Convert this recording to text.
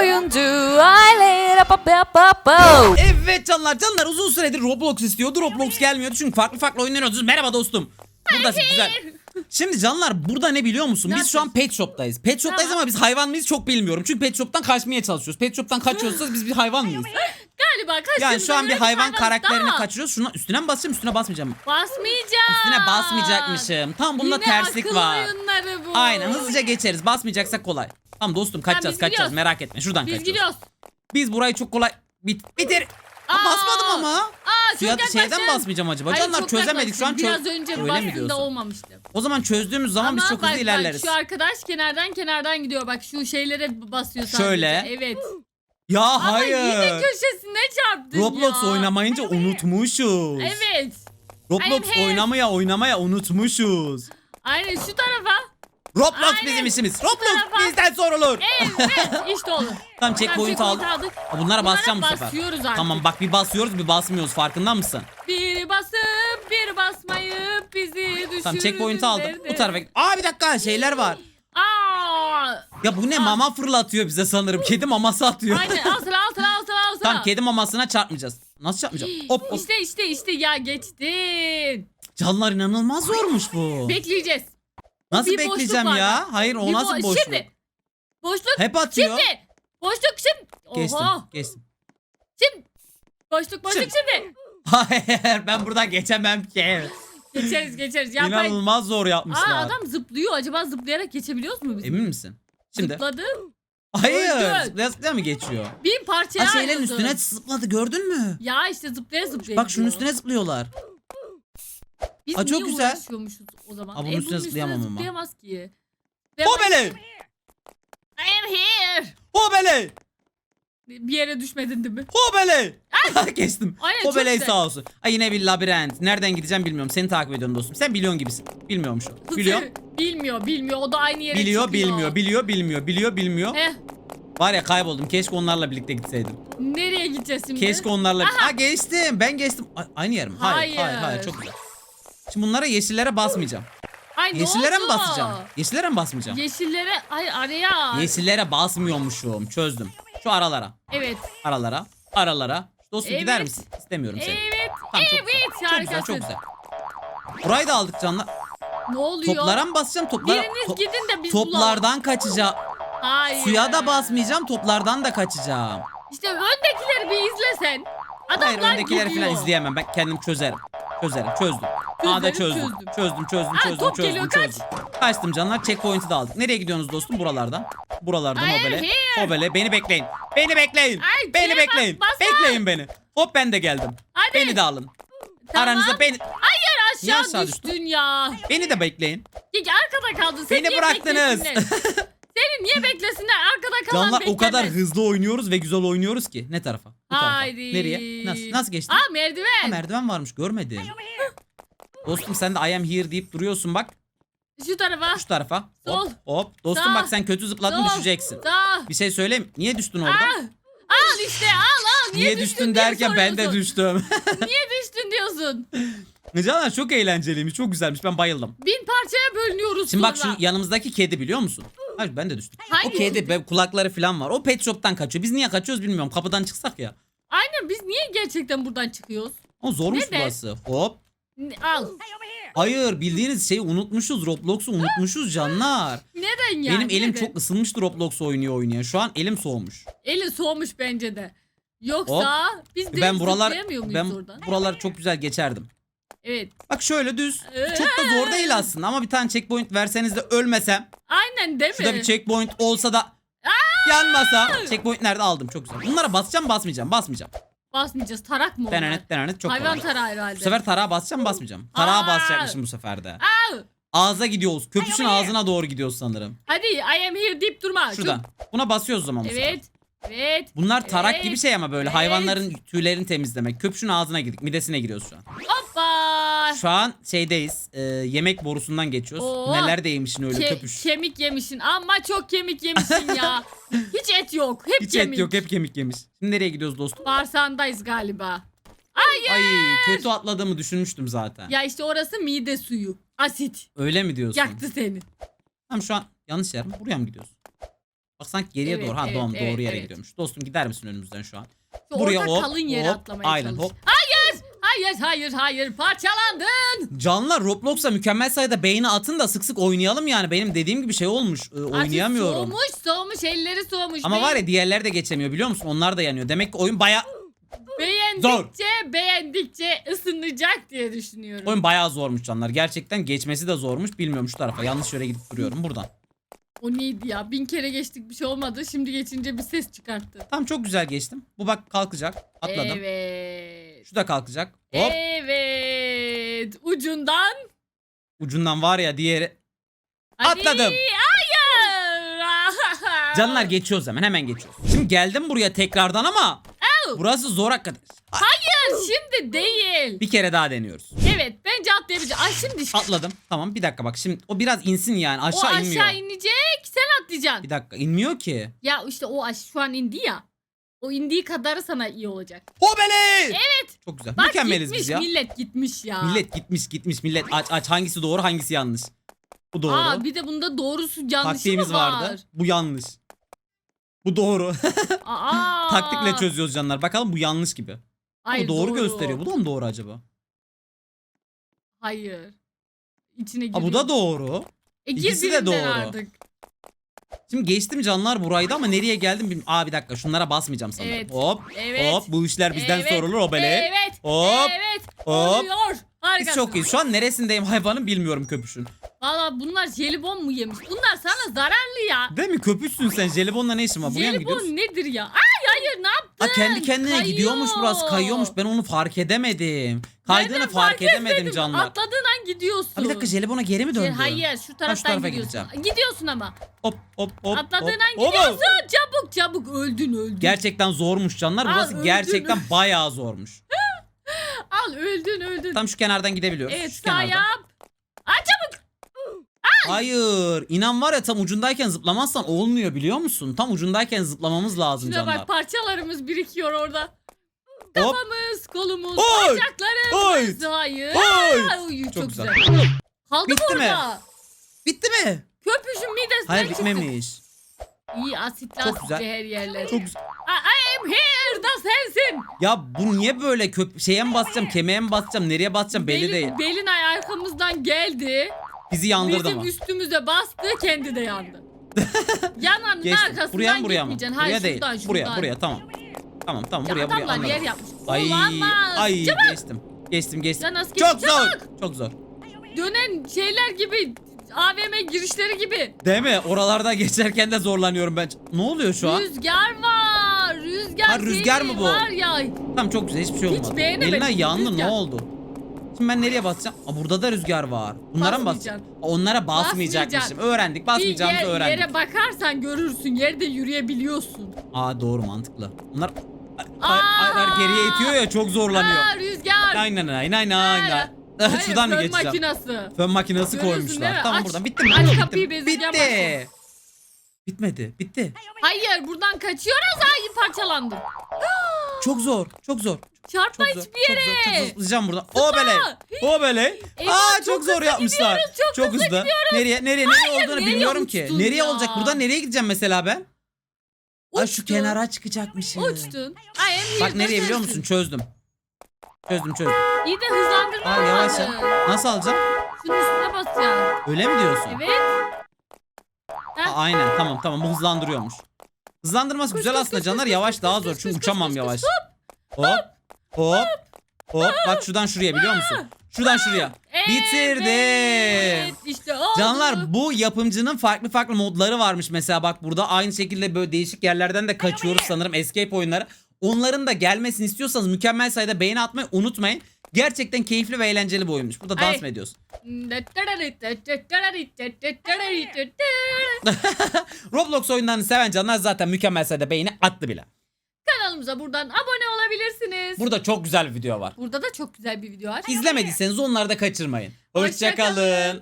oyuncu aile. Evet canlar canlar uzun süredir Roblox istiyordu. Roblox gelmiyordu çünkü farklı farklı oyunlar oynuyoruz. Merhaba dostum. Buradasın güzel. Şimdi canlar burada ne biliyor musun? Biz şu an pet shop'tayız. Pet shop'tayız Tamam. ama biz hayvan mıyız çok bilmiyorum. Çünkü pet shop'tan kaçmaya çalışıyoruz. Pet shop'tan kaçıyorsak biz bir hayvan mıyız? Galiba kaçtığımda Yani şu an bir göre hayvan hayvanız karakterini daha. kaçırıyoruz. Şuna üstüne mi basacağım üstüne basmayacağım. Basmayacağım. Üstüne basmayacakmışım. Tam bunda Yine terslik akıl var. oyunları bu. Aynen hızlıca geçeriz. Basmayacaksak kolay. Tamam dostum kaçacağız biz kaçacağız gidiyoruz. merak etme. Şuradan Biz kaçacağız. gidiyoruz. Biz burayı çok kolay bit bitir. Aa, Aa. basmadım ama. Aa çok Suya şeyden yaklaştın. basmayacağım acaba. Hayır, Canlar çok çözemedik şu an. yaklaştın. Çöz... Biraz önce Öyle mi bastığında diyorsun? olmamıştı. O zaman çözdüğümüz zaman biz Ama çok bak, hızlı ilerleriz. Bak şu arkadaş kenardan kenardan gidiyor. Bak şu şeylere basıyor sadece. Şöyle. Evet. Ya Ama hayır. yine köşesine çarptın Roblox ya. oynamayınca unutmuşuz. Evet. Roblox oynamaya oynamaya unutmuşuz. Aynen şu tarafa. Roblox Aynen. bizim işimiz. Roblox tarafa. bizden sorulur. Evet işte olur. Tamam checkpoint aldık. aldık. Aa, Bunlara basacağım bu sefer. basıyoruz artık. Tamam bak bir basıyoruz bir basmıyoruz farkında mısın? Bir basıp bir basmayıp bizi düşürür. Tamam checkpoint aldım. Bu tarafa. Aa bir dakika şeyler var. Aa. Ya bu ne mama fırlatıyor bize sanırım. Kedi maması atıyor. Aynen al sıra al sıra. Tamam kedi mamasına çarpmayacağız. Nasıl çarpmayacağız? Hop hop. İşte işte işte ya geçtin. Canlar inanılmaz zormuş bu. Bekleyeceğiz. Nasıl bir boşluk bekleyeceğim var ya? bak. Hayır o Bir nasıl bo- boşluk? Şimdi. Boşluk. Hep atıyor. Şimdi. Boşluk şimdi. Geçtim. Oha. Geçtim. Şimdi. Boşluk boşluk Şimdi. şimdi. Hayır ben buradan geçemem ki. Geçeriz geçeriz. Yapay. İnanılmaz zor yapmışlar. Aa adam zıplıyor. Acaba zıplayarak geçebiliyoruz mu biz? Emin misin? Şimdi. Zıpladı. Hayır. Öldü. Zıplaya zıplaya mı geçiyor? Bin parçaya Ha şeylerin ayrıldı. üstüne zıpladı gördün mü? Ya işte zıplaya zıplaya Bak şunun gidiyor. üstüne zıplıyorlar. Biz Aa, çok niye güzel. uğraşıyormuşuz o zaman? Aa, bunun E, üstüne zıplayamam ama. zıplayamaz ki. Ve Hobele! I am here. Hobele! Bir yere düşmedin değil mi? Hobele! Geçtim. Aynen, çok Hobele güzel. sağ olsun. Ay yine bir labirent. Nereden gideceğim bilmiyorum. Seni takip ediyorum dostum. Sen biliyorsun gibisin. Bilmiyormuşum. Biliyor. bilmiyor, bilmiyor. O da aynı yere Biliyor, çıkıyor. bilmiyor. Biliyor, bilmiyor. Biliyor, bilmiyor. Heh, Var ya kayboldum. Keşke onlarla birlikte gitseydim. nereye gideceğiz şimdi? Keşke onlarla... Ha geçtim. Ben geçtim. A- aynı yer mi? Hayır, hayır, Hayır. hayır. Çok güzel. Şimdi bunlara yeşillere basmayacağım. Ay, Yeşillere mi basacağım? Yeşillere mi basmayacağım? Yeşillere, ay araya. Yeşillere basmıyormuşum. Çözdüm. Şu aralara. Evet, Aralara. Aralara. Dostum gider Evet. misin? İstemiyorum seni. evet, Tamam, çok evet. Çok güzel, harikasın. çok güzel. Burayı da aldık canlar. Ne oluyor? Toplara mı basacağım? Toplara. Biriniz to- gidin de biz bulalım. toplardan kaçacağım. Hayır. Suya da basmayacağım, toplardan da kaçacağım. İşte öndekileri bir izlesen. Adamlar Hayır öndekileri gidiyor. falan izleyemem. Ben kendim çözerim. Çözerim, çözdüm. Aa da Çözerim, çözdüm. çözdüm. Çözdüm, çözdüm, Aa, çözdüm, top çözdüm, geliyor, kaç. çözdüm. Kaçtım canlar. Checkpoint'i de aldık. Nereye gidiyorsunuz dostum? Buralardan. Buralardan I am Hobele. here. Beni bekleyin. Beni bekleyin. Ay, Beni şeye bekleyin. bas, basma. Bekleyin beni. Hop ben de geldim. Hadi. Beni de alın. Tamam. Aranızda beni Hayır Niye aşağı, aşağı düştün ya. beni de bekleyin. Ya arkada kaldın. Seni Beni niye bıraktınız. Seni niye beklesinler? Arkada kalan Canlar o kadar beklemez. hızlı oynuyoruz ve güzel oynuyoruz ki. Ne tarafa? Bu tarafa. Haydi. Nereye? Nasıl? Nasıl geçtin? Aa merdiven. Ha, merdiven varmış görmedim. Dostum sen de I am here deyip duruyorsun bak. Şu tarafa. Şu tarafa. Sol. Hop hop. Dostum Sağ. bak sen kötü zıpladın Sol. düşeceksin. Sağ. Bir şey söyleyeyim. Niye düştün orada? Al. Al işte al al. Niye, Niye, düştün derken ben de düştüm. Niye düştün diyorsun? Canlar çok eğlenceliymiş. Çok güzelmiş. Ben bayıldım. Bin parçaya bölünüyoruz Şimdi bak sonra. şu yanımızdaki kedi biliyor musun? Hayır ben de düştüm. Hangi o kedi be, kulakları falan var. O pet shop'tan kaçıyor. Biz niye kaçıyoruz bilmiyorum. Kapıdan çıksak ya. Aynen biz niye gerçekten buradan çıkıyoruz? O zormuş Neden? burası. Hop. N- Al. Hayır bildiğiniz şeyi unutmuşuz. Roblox'u unutmuşuz canlar. Neden ya? Benim elim Neden? çok ısınmıştı Roblox oynuyor oynuyor. Şu an elim soğumuş. Eli soğumuş bence de. Yoksa biz de ben buralar ben oradan? buraları çok güzel geçerdim. Evet. Bak şöyle düz. Çok da zor değil aslında ama bir tane checkpoint verseniz de ölmesem. Aynen değil mi? Şurada bir checkpoint olsa da yanmasa. Checkpoint nerede aldım çok güzel. Bunlara basacağım basmayacağım basmayacağım. Basmayacağız. Tarak mı onlar? Denenet denenet çok Hayvan kolay. tarağı herhalde. Bu sefer tarağa basacağım basmayacağım. Tarağa Aa! basacakmışım bu sefer de. Ağza gidiyoruz. Köpüşün ağzına doğru gidiyoruz sanırım. Hadi I am here deyip durma. Şuradan. Buna basıyoruz o zaman bu sefer. Evet. Evet. Bunlar tarak Evet. gibi şey ama böyle Evet. hayvanların tüylerini temizlemek. Köpüşün ağzına girdik. Midesine giriyoruz şu an. Hoppa. Şu an şeydeyiz. e, yemek borusundan geçiyoruz. Oo. Neler de yemişsin öyle Ke- köpüş. kemik yemişsin ama çok kemik yemişsin ya. Hiç et yok. Hep Hiç kemik. et yok hep kemik yemiş. Şimdi nereye gidiyoruz dostum? Bağırsağındayız galiba. Hayır. Ay kötü atladığımı düşünmüştüm zaten. Ya işte orası mide suyu. Asit. Öyle mi diyorsun? Yaktı seni. Tamam şu an yanlış yer mi? Buraya mı gidiyoruz? Bak sanki geriye Evet, doğru. Ha evet, tamam evet, doğru yere evet. gidiyormuş. Dostum gider misin önümüzden şu an? Şu Buraya hop, kalın yere hop, atlamaya aynen, çalış. hop. Hayır. Hayır hayır hayır parçalandın. Canlar Roblox'a mükemmel sayıda beğeni atın da sık sık oynayalım yani. Benim dediğim gibi şey olmuş. e, oynayamıyorum. Artık soğumuş soğumuş elleri soğumuş. Ama var ya diğerleri de geçemiyor biliyor musun? Onlar da yanıyor. Demek ki oyun baya Beğendikçe beğendikçe ısınacak diye düşünüyorum. oyun bayağı zormuş canlar. Gerçekten geçmesi de zormuş. Bilmiyorum şu tarafa. Yanlış yere gidip duruyorum buradan. O neydi ya? Bin kere geçtik bir şey olmadı. Şimdi geçince bir ses çıkarttı. Tamam çok güzel geçtim. Bu bak kalkacak. Atladım. Evet. Şu da kalkacak. Hop. Evet. Ucundan. Ucundan var ya diğeri. Hadi. Atladım. Hayır. Canlar geçiyoruz hemen. Hemen geçiyoruz. Şimdi geldim buraya tekrardan ama burası zor hakikaten. Ay, Hayır şimdi değil. Bir kere daha deniyoruz. Atlayabileceğim. Ay şimdi Atladım. Tamam bir dakika bak şimdi o biraz insin yani o aşağı, aşağı inmiyor. inecek sen atlayacaksın. Bir dakika inmiyor ki. Ya işte o aş şu an indi ya. O indiği kadarı sana iyi olacak. Hobele! Evet. Çok güzel. Bak Mükemmeliz gitmiş biz ya. millet gitmiş ya. Millet gitmiş gitmiş millet aç aç hangisi doğru hangisi yanlış. Bu doğru. Aa bir de bunda doğrusu yanlışı Taktiğimiz mı var? vardı. Bu yanlış. Bu doğru. Aa. Taktikle çözüyoruz canlar. Bakalım bu yanlış gibi. Hayır, bu doğru, gösteriyor. Bu da mı doğru acaba? Hayır. İçine Aa, giriyor. bu da doğru. E, gir ikisi de birinden doğru. Artık. Şimdi geçtim canlar buraydı ama nereye geldim bilmiyorum. Aa bir dakika şunlara basmayacağım sanırım. Evet. Hop. Evet. Hop bu işler bizden Evet. sorulur hobele. Evet. Hop. Evet. Hop. Oluyor. Biz Harikasın. çok iyi. Şu an neresindeyim hayvanın bilmiyorum köpüşün. Valla bunlar jelibon mu yemiş? Bunlar sana zararlı ya. Değil mi? Köpüşsün sen. Jelibonla ne işin var? Buraya mı gidiyorsun? Jelibon nedir ya? Ay Aa, kendi kendine Kayıyor. gidiyormuş burası. Kayıyormuş. Ben onu fark edemedim. Kaydığını Nereden fark, edemedim canlar. Atladığın an gidiyorsun. Ha, bir dakika jelibona geri mi döndü? Hayır şu taraftan tarafa gidiyorsun. gideceğim. Gidiyorsun ama. Hop hop hop. Atladığın hop. an Hop. gidiyorsun. Çabuk çabuk öldün öldün. Gerçekten zormuş canlar. Aa, Burası öldün. gerçekten bayağı zormuş. Al öldün öldün. Tam şu kenardan gidebiliyoruz. evet şu sağ yap. Aa. Hayır. İnan var ya tam ucundayken zıplamazsan olmuyor biliyor musun? Tam ucundayken zıplamamız lazım Şuna canlar. bak parçalarımız birikiyor orada. Kafamız, kolumuz, Oy! bacaklarımız. Hayır. Oy! Uyu, çok, Çok güzel. güzel. Kaldım Bitti mi? orada. Bitti mi? Köpüşün midesinden Hayır çıktı. bitmemiş. İyi asitli Çok asitli güzel. her yerler. Çok güzel. I, I am here da sensin. Ya bu niye böyle köp şeye mi basacağım, kemiğe mi basacağım, nereye basacağım belli Belin, değil. Belinay arkamızdan geldi. Bizi yandırdı Bizim ama. üstümüze bastı kendi de yandı. Yananın Geçtim. arkasından Buraya mı buraya mı? gitmeyeceksin. Buraya Hayır değil. şuradan şuradan. Buraya buraya tamam. Tamam tamam Ya buraya buraya adamlar yer anladım. yapmış. Ay Olamaz. ay Çabuk. geçtim. Geçtim geçtim. Nasıl Çok geçtin? zor. Çok zor. Dönen şeyler gibi AVM girişleri gibi. Değil mi? Oralarda geçerken de zorlanıyorum ben. Ne oluyor şu an? Rüzgar var. Rüzgar Ha, rüzgar seni mı bu? Var ya. Tamam çok güzel hiçbir şey Hiç olmadı. beğenemedim. Eline yandı Rüzgar. ne oldu? Şimdi ben nereye basacağım? Aa, burada da rüzgar var. Bunlara mı basacağım? Basmayacaksın. Aa, Onlara basmayacakmışım. Basmayacaksın. Öğrendik. Basmayacağımızı yer- öğrendik. yere bakarsan görürsün. Yerde yürüyebiliyorsun. Aa doğru mantıklı. Bunlar Aa! ay, ay, ay, geriye itiyor ya çok zorlanıyor. Aa, rüzgar. Aynen aynen aynen aynen. Hayır, Şuradan mı fön geçeceğim? makinası. Fön makinesi Görüyorsun değil koymuşlar. mi? Tamam Aç- buradan bitti mi? aç Bitti. kapıyı bezirgen Bitti. Bitmedi. Bitti. Hayır buradan kaçıyoruz. Hayır parçalandım. Çok zor. Çok zor. Çarpma Çok zor. hiçbir yere. Çok zor. Çok. Zıplayacağım buradan. O böyle. O böyle. Eyvah, Aa çok çok zor yapmışlar. gidiyoruz, çok Çok hızlı hızlı. Nereye nereye nereye olduğunu nereye bilmiyorum ki. uçtun Nereye ya? olacak? Buradan nereye gideceğim mesela ben? Ay şu Uçtun. kenara çıkacakmışım. Uçtun. Ay, en Bak nereye biliyor musun? Çözdüm. Çözdüm çözdüm. İyi de hızlandırma Aa yavaş yap. Nasıl alacağım? Şunun üstüne basacaksın. Öyle mi diyorsun? Evet. Aa, aynen tamam tamam bu hızlandırıyormuş. Hızlandırması güzel aslında canlar yavaş daha zor çünkü uçamam yavaş. Hop hop hop bak şuradan şuraya biliyor musun? Şuradan şuraya. Bitirdim. Evet, işte oldu. Canlar bu yapımcının farklı farklı modları varmış mesela bak burada aynı şekilde böyle değişik yerlerden de kaçıyoruz sanırım escape oyunları. Onların da gelmesini istiyorsanız mükemmel sayıda beğeni atmayı unutmayın. Gerçekten keyifli ve eğlenceli bir oyunmuş. Burada dans Ay. mı ediyorsun? Roblox oyunlarını seven canlar zaten mükemmel sayıda beğeni attı bile. Kanalımıza buradan abone olabilirsiniz. Burada çok güzel bir video var. Burada da çok güzel bir video var. İzlemediyseniz onları da kaçırmayın. Hoşça Hoşçakalın.